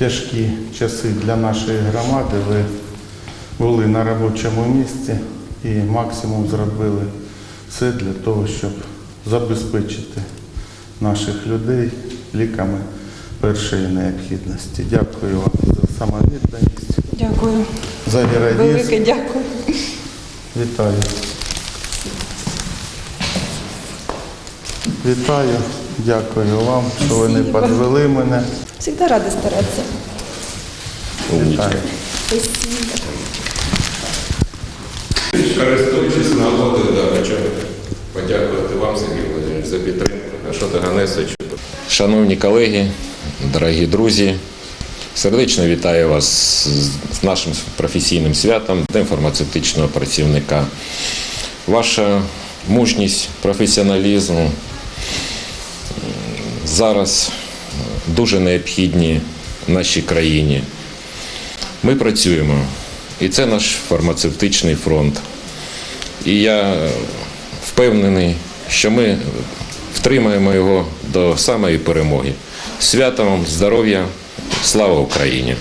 тяжкі часи для нашої громади ви були на робочому місці і максимум зробили все для того, щоб забезпечити наших людей ліками першої необхідності. Дякую вам за самовідданість, Дякую. за героїзм. Велике дякую. Вітаю. Вітаю, дякую вам, що ви не підвели мене. Всегда рада стараться. Вітаю. Користуючись нагодою, да, хочу подякувати вам, Сергій Володимирович, за підтримку. Ашота Ганесовичу. Шановні колеги, дорогі друзі, сердечно вітаю вас з нашим професійним святом Днем фармацевтичного працівника. Ваша мужність, професіоналізм зараз дуже необхідні нашій країні. Ми працюємо, і це наш фармацевтичний фронт. І я впевнений, що ми втримаємо його до самої перемоги. Святом здоров'я, слава Україні!